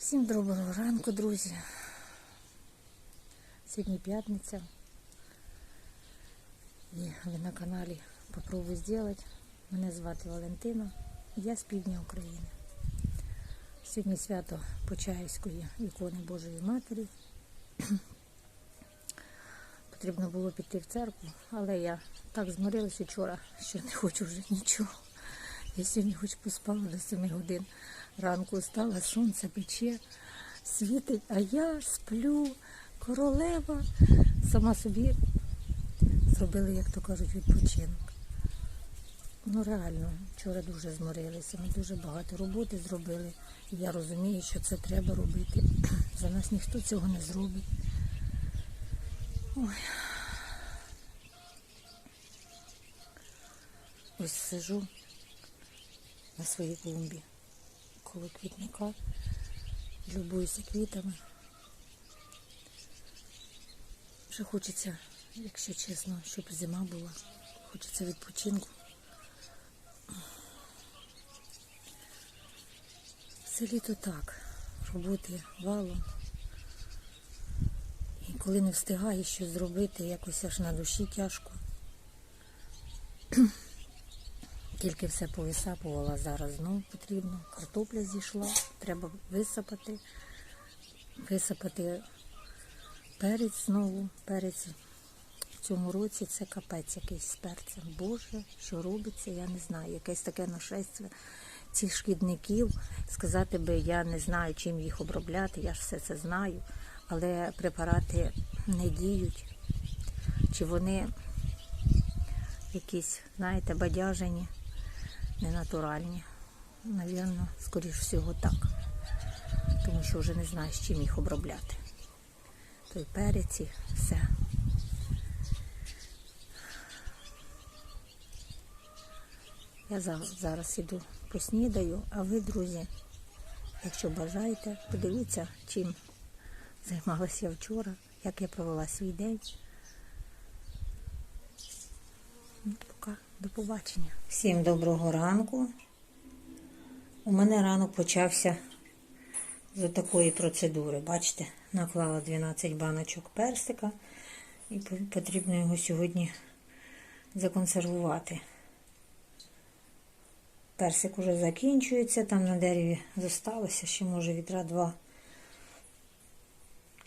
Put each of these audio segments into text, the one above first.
Всім доброго ранку, друзі. Сьогодні п'ятниця. І ви на каналі Попробуй зробити. Мене звати Валентина. Я з півдня України. Сьогодні свято Почаївської ікони Божої Матері. Потрібно було піти в церкву, але я так зморилась вчора, що не хочу вже нічого. Я сьогодні хоч поспала до 7 годин. Ранку встала, сонце пече, світить, а я сплю, королева. Сама собі зробили, як то кажуть, відпочинок. Ну реально, вчора дуже зморилися, ми дуже багато роботи зробили. І я розумію, що це треба робити. За нас ніхто цього не зробить. Ой. Ось сижу на своїй клумбі коло квітника, любуюся квітами. Вже хочеться, якщо чесно, щоб зима була. Хочеться відпочинку. Все літо так, роботи валом. І коли не встигаєш щось зробити, якось аж на душі тяжко. Тільки все повисапувала, зараз знову потрібно. Картопля зійшла, треба висипати, висипати перець знову. Перець в цьому році це капець якийсь з перцем. Боже, що робиться, я не знаю. Якесь таке нашестя цих шкідників. Сказати би, я не знаю, чим їх обробляти, я ж все це знаю, але препарати не діють. Чи вони якісь, знаєте, бадяжені ненатуральні. Навірно, скоріш всього так. Тому що вже не знаю, з чим їх обробляти. Той перець і все. Я зараз іду поснідаю, а ви, друзі, якщо бажаєте, подивіться, чим займалася я вчора, як я провела свій день. Ну, пока. До побачення. Всім доброго ранку. У мене ранок почався з такої процедури. Бачите, наклала 12 баночок персика і потрібно його сьогодні законсервувати. Персик уже закінчується, там на дереві зосталося, ще може відра два.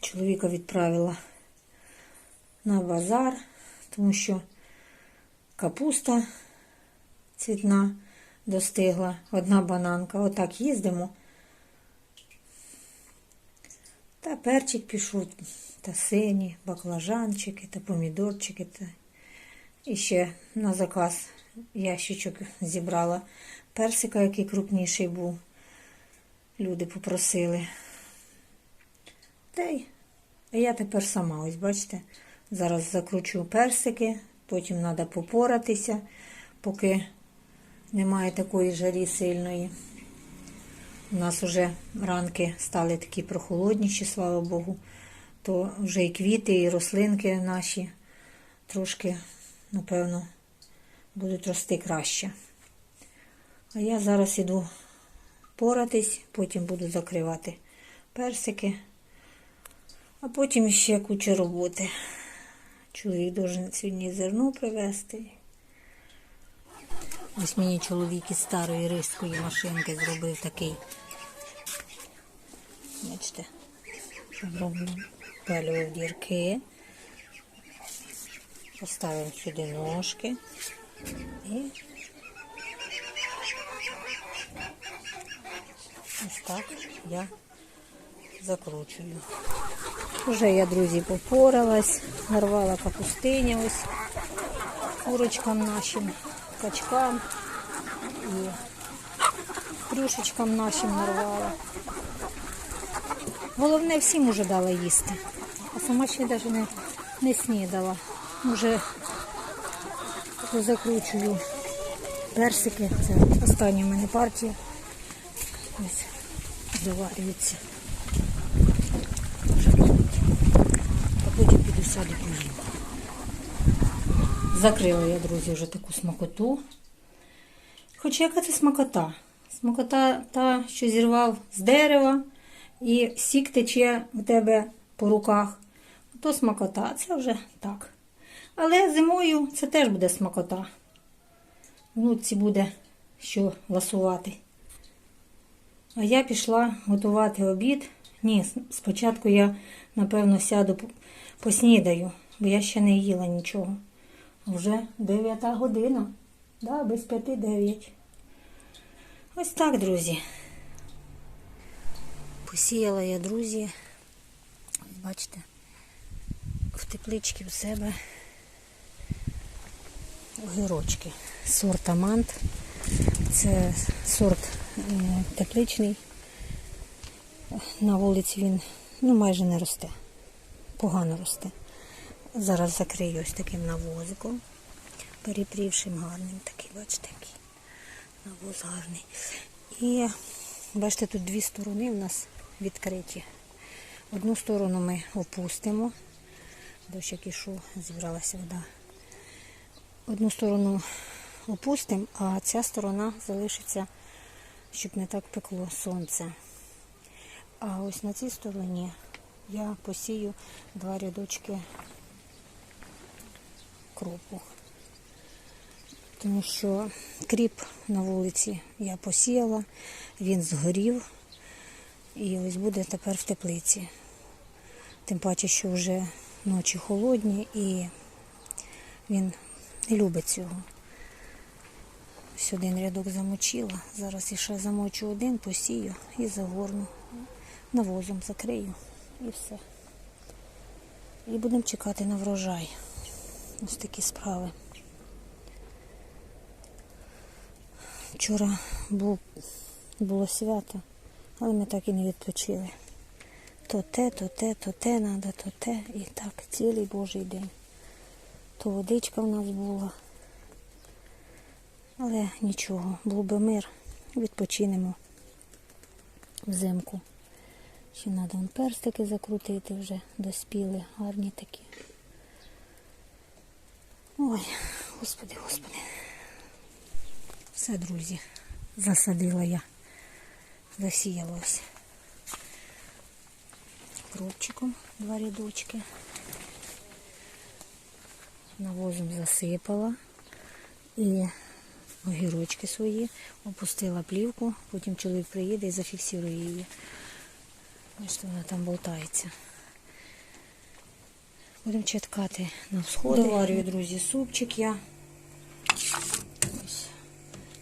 Чоловіка відправила на базар, тому що капуста цвітна достигла, одна бананка. Отак їздимо. Та перчик пішов, та сині, баклажанчики, та помідорчики. Та... І ще на заказ ящичок зібрала персика, який крупніший був. Люди попросили. Та й я тепер сама, ось бачите, зараз закручу персики, потім треба попоратися, поки немає такої жарі сильної. У нас вже ранки стали такі прохолодніші, слава Богу, то вже і квіти, і рослинки наші трошки, напевно, будуть рости краще. А я зараз іду поратись, потім буду закривати персики, а потім ще куча роботи. Чоловік должен сьогодні зерно привезти. Ось мені чоловік із старої ризької машинки зробив такий. Бачите, палював дірки. Поставимо сюди ножки і ось так я закручую. Вже я, друзі, попоралась, нарвала капустиня ось курочкам нашим, качкам і крюшечкам нашим нарвала. Головне, всім уже дала їсти. А сама ще навіть не, не снідала. Уже закручую персики. Це остання в мене партія. Ось заварюється. Вже будуть. А потім піду сяду поїм. Закрила я, друзі, вже таку смакоту. Хоча яка це смакота? Смакота та, що зірвав з дерева, і сік тече у тебе по руках, то смакота, це вже так. Але зимою це теж буде смакота. Внуці буде що ласувати. А я пішла готувати обід. Ні, спочатку я, напевно, сяду поснідаю, бо я ще не їла нічого. Вже 9 година. Да, без п'яти дев'ять. Ось так, друзі. Посіяла я, друзі. Бачите, в тепличці у себе огірочки. Сорт Амант. Це сорт е, тепличний. На вулиці він ну, майже не росте. Погано росте. Зараз закрию ось таким навозиком. Перепрівшим гарним такий, бачите, який навоз гарний. І бачите, тут дві сторони у нас відкриті. Одну сторону ми опустимо. Дощ як ішов, зібралася вода. Одну сторону опустимо, а ця сторона залишиться, щоб не так пекло сонце. А ось на цій стороні я посію два рядочки кропу. Тому що кріп на вулиці я посіяла, він згорів і ось буде тепер в теплиці. Тим паче, що вже ночі холодні і він не любить цього. Ось один рядок замочила. Зараз іще замочу один, посію і загорну. Навозом закрию і все. І будемо чекати на врожай. Ось такі справи. Вчора був, було свято, але ми так і не відпочили. То те, то те, то те треба, то те. І так цілий Божий день. То водичка в нас була. Але нічого, був би мир, відпочинемо взимку. Ще треба перстики закрутити вже доспіли, гарні такі. Ой, господи, господи. Все, друзі, засадила я, засіяла ось кропчиком два рядочки. Навозом засипала і огірочки свої, опустила плівку, потім чоловік приїде і зафіксує її. Бачите, вона там болтається. Будемо чекати на всходи. Доварюю, друзі, супчик я. Ось.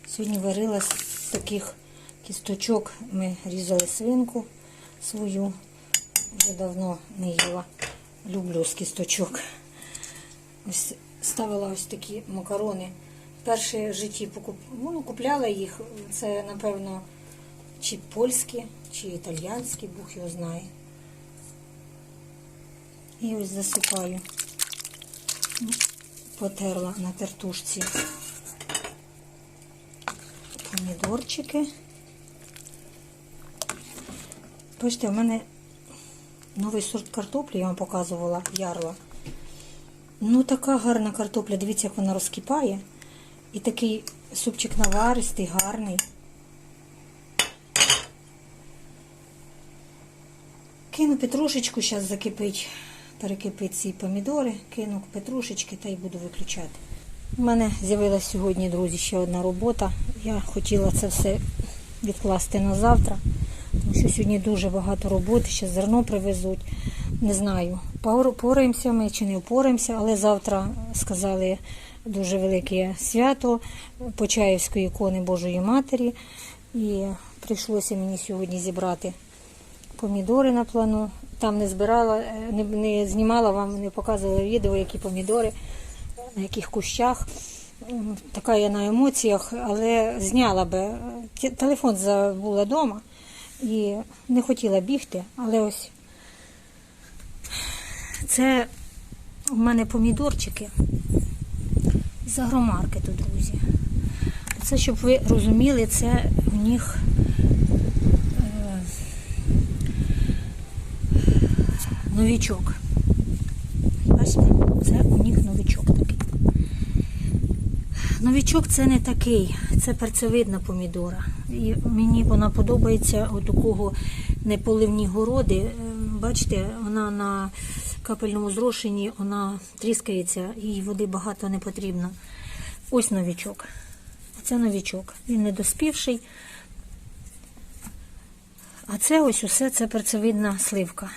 Сьогодні варила з таких кісточок. Ми різали свинку свою. Вже давно не їла. Люблю з кісточок. Ось ставила ось такі макарони. Перше в житті покуп... ну, купляла їх. Це, напевно, чи польські, чи італіянські, Бог його знає. І ось засипаю. Потерла на тертушці помідорчики. Бачите, в мене новий сорт картоплі, я вам показувала ярла. Ну, така гарна картопля, дивіться, як вона розкипає. І такий супчик наваристий, гарний. Кину петрушечку, зараз закипить, перекипить ці помідори, кину петрушечки та й буду виключати. У мене з'явилася сьогодні, друзі, ще одна робота. Я хотіла це все відкласти на завтра, тому що сьогодні дуже багато роботи, ще зерно привезуть. Не знаю, пор- пораємося ми чи не впораємося, але завтра сказали дуже велике свято Почаївської ікони Божої Матері. І прийшлося мені сьогодні зібрати помідори на плану. Там не збирала, е, не, не знімала вам, не показувала відео, які помідори, на яких кущах. Така я на емоціях, але зняла би. Телефон забула вдома і не хотіла бігти, але ось це у мене помідорчики з агромаркету, друзі. Це, щоб ви розуміли, це у них новічок. Бачите, це у них новічок такий. Новічок це не такий, це перцевидна помідора. І мені вона подобається от такого неполивні городи. Е, Бачите, вона на капельному зрошенні вона тріскається, їй води багато не потрібно. Ось новічок. Це новічок. Він недоспівший. А це ось усе це перцевидна сливка.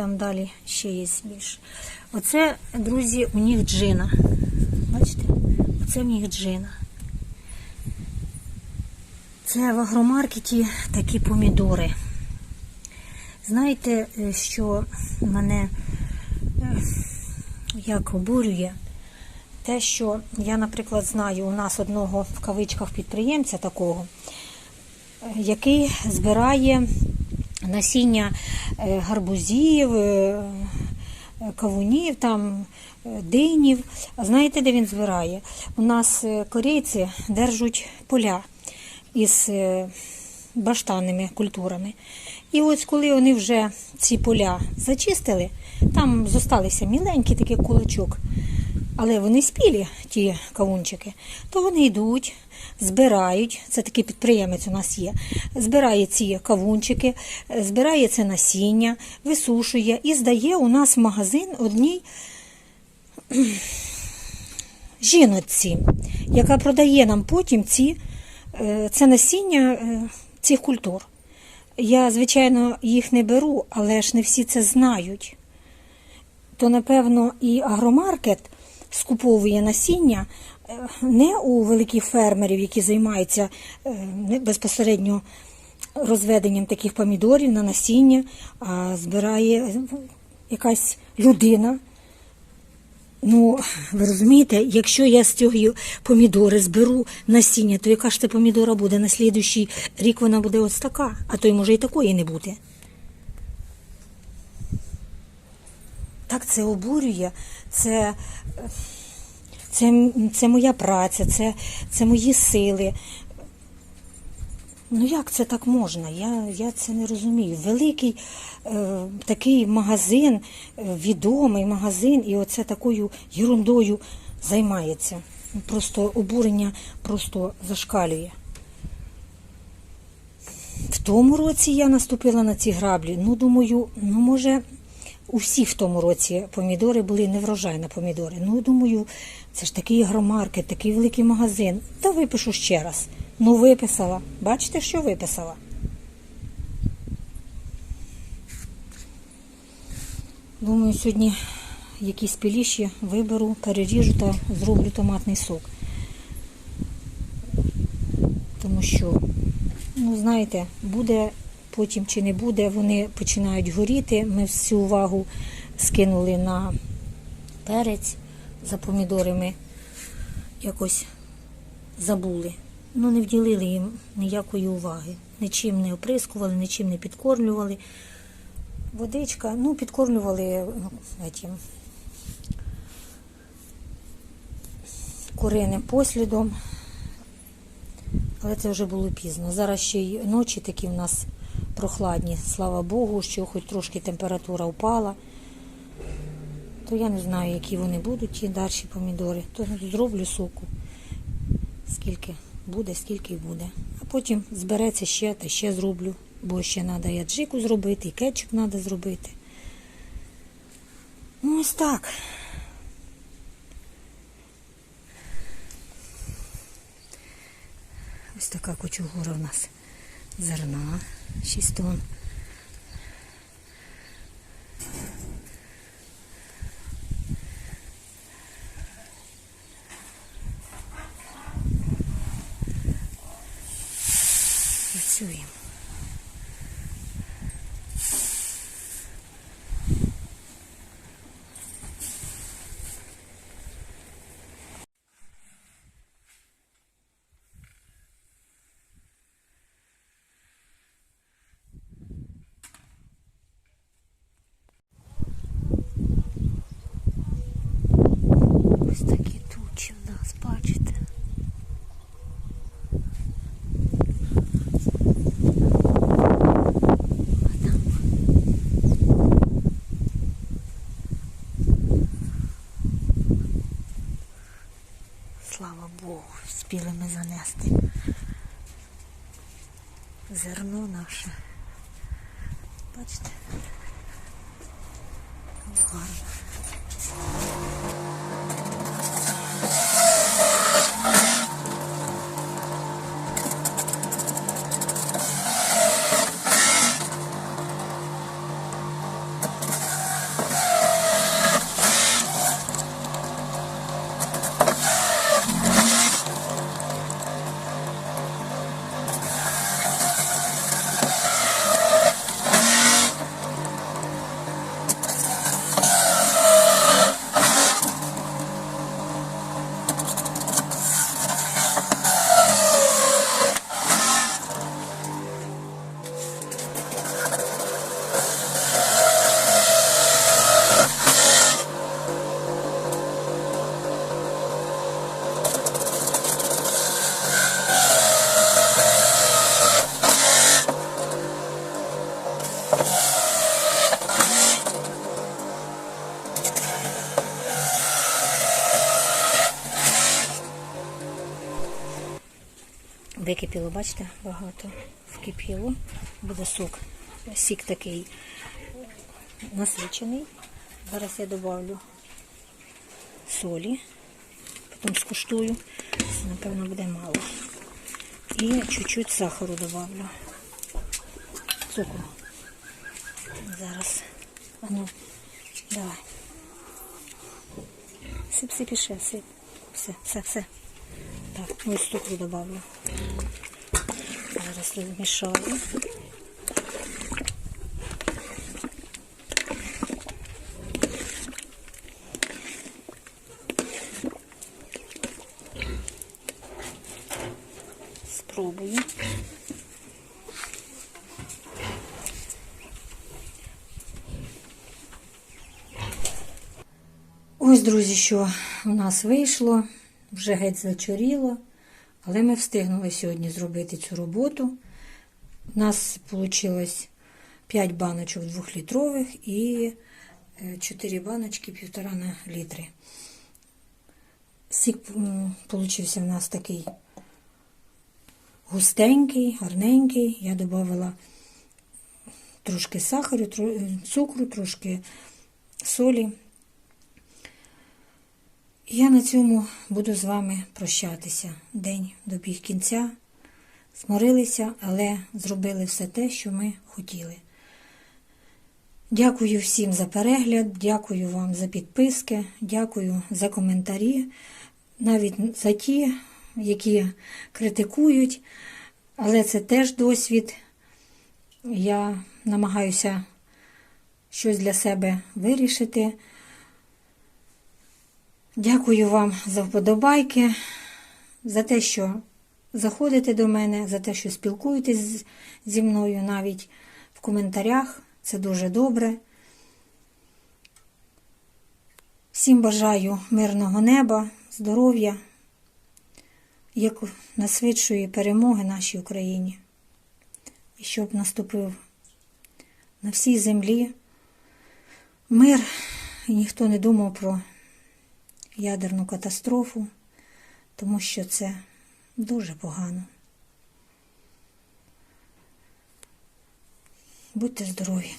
Там далі ще є більше. Оце, друзі, у них джина. Бачите? Оце в них джина. Це в агромаркеті такі помідори. Знаєте, е, що мене е, як обурює? Те, що я, наприклад, знаю у нас одного в кавичках підприємця такого, який збирає насіння е, гарбузів, е, е, кавунів, там, динів. Знаєте, де він збирає? У нас корейці держать поля із баштанними культурами. І ось коли вони вже ці поля зачистили, там зосталися міленький такий кулачок, але вони спілі, ті кавунчики, то вони йдуть, збирають, це такий підприємець у нас є, збирає ці кавунчики, збирає це насіння, висушує і здає у нас в магазин одній жіночці, яка продає нам потім ці, е, це насіння е, цих культур. Я, звичайно, їх не беру, але ж не всі це знають. То, напевно, і агромаркет скуповує насіння е, не у великих фермерів, які займаються е, безпосередньо розведенням таких помідорів на насіння, а збирає е, якась людина, Ну, ви розумієте, якщо я з цього помідори зберу насіння, то яка ж це помідора буде? На слідуючий рік вона буде ось така, а то й може і такої не бути. Так це обурює, це, це, це моя праця, це, це мої сили. Ну як це так можна? Я, я це не розумію. Великий е, такий магазин, е, відомий магазин, і оце такою ерундою займається. Просто обурення просто зашкалює. В тому році я наступила на ці граблі. Ну, думаю, ну може, у всіх в тому році помідори були неврожайні помідори. Ну, думаю, це ж такий агромаркет, такий великий магазин. Та випишу ще раз. Ну, виписала. Бачите, що виписала? Думаю, сьогодні якісь піліші виберу, переріжу та зроблю томатний сок. Тому що, ну знаєте, буде потім чи не буде, вони починають горіти. Ми всю увагу скинули на перець за помідори ми якось забули. Ну, не вділили їм ніякої уваги. Нічим не оприскували, нічим не підкормлювали. Водичка, ну, підкормлювали ну, этим, куриним послідом. Але це вже було пізно. Зараз ще й ночі такі в нас прохладні. Слава Богу, що хоч трошки температура впала. То я не знаю, які вони будуть, ті далі помідори. То зроблю соку. Скільки буде, скільки буде. А потім збереться ще та ще зроблю. Бо ще треба і аджику зробити, і кетчуп треба зробити. Ну, ось так. Ось така кучугура в нас зерна, 6 тонн. Працюємо. Ось такі тучі в нас, бачите. А там Слава Богу, спіли ми занести зерно наше Бачите? Гарно. Википіло, бачите, багато вкипіло. Буде сок. Сік такий насичений. Зараз я додавлю солі, потім скуштую. Напевно, буде мало. І чуть-чуть сахару додавлю. Цукру. Зараз. А ну, давай. Сип, сип, іще, сип. Все, все, все. Так, ну ось цукру добавлю. Зараз розмішаю. Спробую. Ось, друзі, що у нас вийшло, вже геть зачоріло, але ми встигнули сьогодні зробити цю роботу. У нас вийшло 5 баночок 2-літрових і 4 баночки 1,5 на літри. Сік вийшов у нас такий густенький, гарненький. Я додавала трошки сахару, цукру, трошки солі. Я на цьому буду з вами прощатися. День добіг кінця. Зморилися, але зробили все те, що ми хотіли. Дякую всім за перегляд, дякую вам за підписки, дякую за коментарі, навіть за ті, які критикують, але це теж досвід. Я намагаюся щось для себе вирішити. Дякую вам за вподобайки, за те, що заходите до мене, за те, що спілкуєтесь зі мною навіть в коментарях. Це дуже добре. Всім бажаю мирного неба, здоров'я, як насвідчує перемоги нашій Україні. І щоб наступив на всій землі мир, і ніхто не думав про ядерну катастрофу, тому що це дуже погано. Будьте здорові!